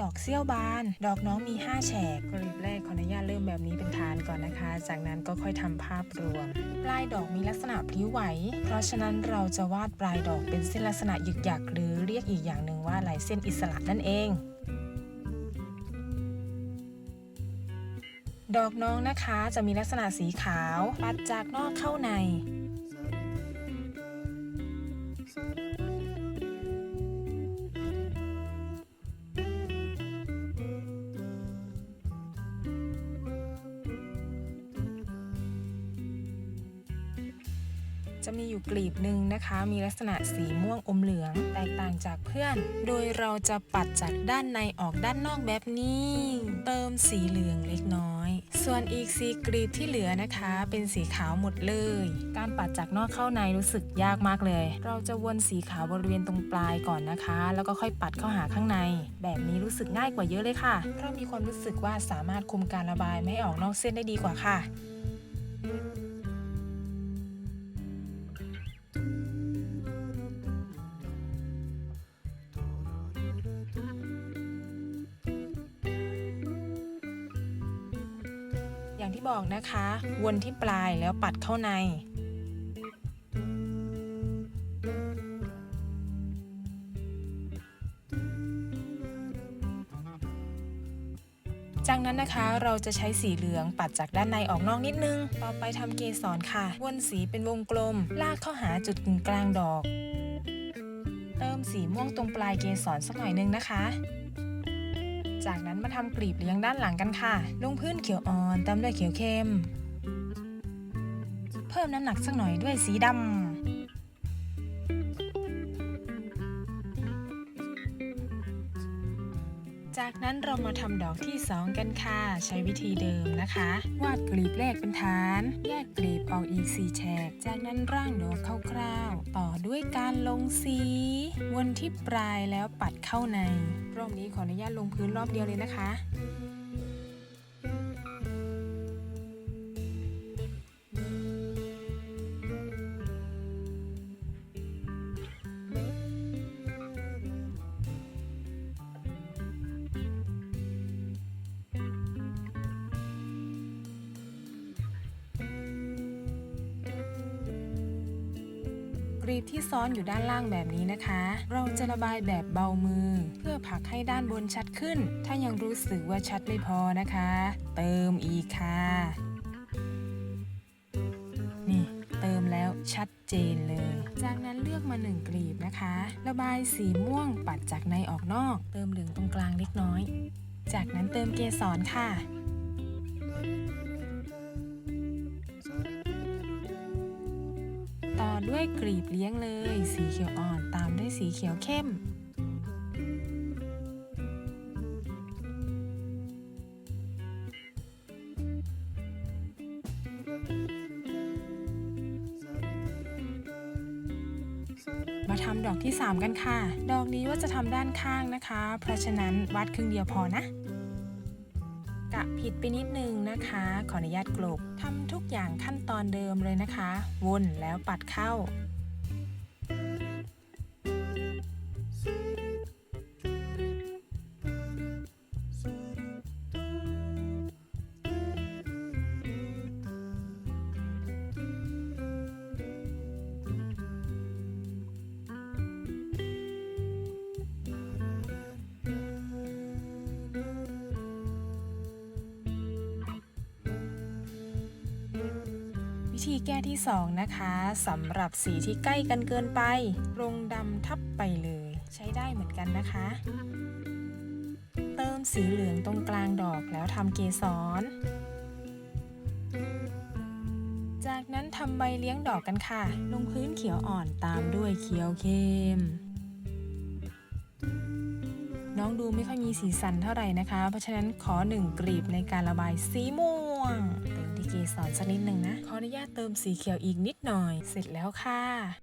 ดอกเซี่ยวบาน ดอกน้องมี 5 แฉกกลีบแรกขออนุญาตเริ่มแบบนี้เป็นฐานก่อนนะคะ จากนั้นก็ค่อยทำภาพรวม ปลายดอกมีลักษณะพลิ้วไหว เพราะฉะนั้นเราจะวาดปลายดอกเป็นเส้นลักษณะหยึกหยักหรือเรียกอีกอย่างหนึ่งว่าลายเส้นอิสระนั่นเองดอกน้องนะคะจะมีลักษณะสีขาวปัดจากนอกเข้าใน จะมีอยู่กลีบหนึ่งนะคะ มีลักษณะสีม่วงอมเหลือง แตกต่างจากเพื่อน โดยเราจะปัดจากด้านในออกด้านนอกแบบนี้ เติมสีเหลืองเล็กน้อย ส่วนอีกสีกลีบที่เหลือนะคะ เป็นสีขาวหมดเลย การปัดจากนอกเข้าในรู้สึกยากมากเลย เราจะวนสีขาวบริเวณตรงปลายก่อนนะคะ แล้วก็ค่อยปัดเข้าหาข้างใน แบบนี้รู้สึกง่ายกว่าเยอะเลยค่ะ เพราะมีความรู้สึกว่าสามารถคุมการระบายไม่ให้ออกนอกเส้นได้ดีกว่าค่ะ อย่างที่บอกนะคะ วนที่ปลายแล้วปัดเข้าใน จากนั้นนะคะเราจะใช้สีเหลืองปัดจากด้านในออกนอกนิดนึง ต่อไปทำเกสรค่ะ วนสีเป็นวงกลม ลากเข้าหาจุดกึ่งกลางดอก เติมสีม่วงตรงปลายเกสรสักหน่อยนึงนะคะ จากนั้นมาทำกลีบเลี้ยงด้านหลังกันค่ะ ลงพื้นเขียวอ่อนตามด้วยเขียวเข้ม เพิ่มน้ำหนักสักหน่อยด้วยสีดำ นั้นเรามาทำดอกที่ 2 กันค่ะ ใช้วิธีเดิมนะคะ วาดกลีบแรกเป็นฐาน แยกกลีบออกอีก 4 แฉก จากนั้นร่างดอกคร่าวๆ ต่อด้วยการลงสีวนที่ปลายแล้วปัดเข้าใน รอบนี้ขออนุญาตลงพื้นรอบเดียวเลยนะคะ รีบที่ซ้อนอยู่ด้านล่างแบบนี้นะคะ เราจะระบายแบบเบามือ เพื่อผลักให้ด้านบนชัดขึ้น ถ้ายังรู้สึกว่าชัดไม่พอนะคะ เติมอีกค่ะ นี่เติมแล้วชัดเจนเลย จากนั้นเลือกมาหนึ่งกลีบนะคะ ระบายสีม่วงปัดจากในออกนอก เติมเหลืองตรงกลางเล็กน้อย จากนั้นเติมเกสรค่ะ อด้วยกลีบเลี้ยงเลย สีเขียวอ่อนตามด้วยสีเขียวเข้ม มาทำดอกที่ 3 กันค่ะ ดอกนี้ว่าจะทำด้านข้างนะคะ เพราะฉะนั้นวัดครึ่งเดียวพอนะ กะผิดไปนิดนึงนะคะ ขออนุญาตกลบทำทุกอย่างขั้นตอนเดิมเลยนะคะ วนแล้วปัดเข้า ธีแก้ที่ 2 นะคะสำหรับสีที่ใกล้กันเกินไป ลงดำทับไปเลย ใช้ได้เหมือนกันนะคะ เติมสีเหลืองตรงกลางดอกแล้วทำเกสร จากนั้นทำใบเลี้ยงดอกกันค่ะ ลงพื้นเขียวอ่อนตามด้วยเขียวเข้มน้องดูไม่ค่อยมีสีสันเท่าไหร่นะคะ เพราะฉะนั้นขอหนึ่งกลีบในการระบายสีม่วง วง เติมที่เกสรสักนิดหนึ่งนะ ขออนุญาตเติมสีเขียวอีกนิดหน่อย เสร็จแล้วค่ะ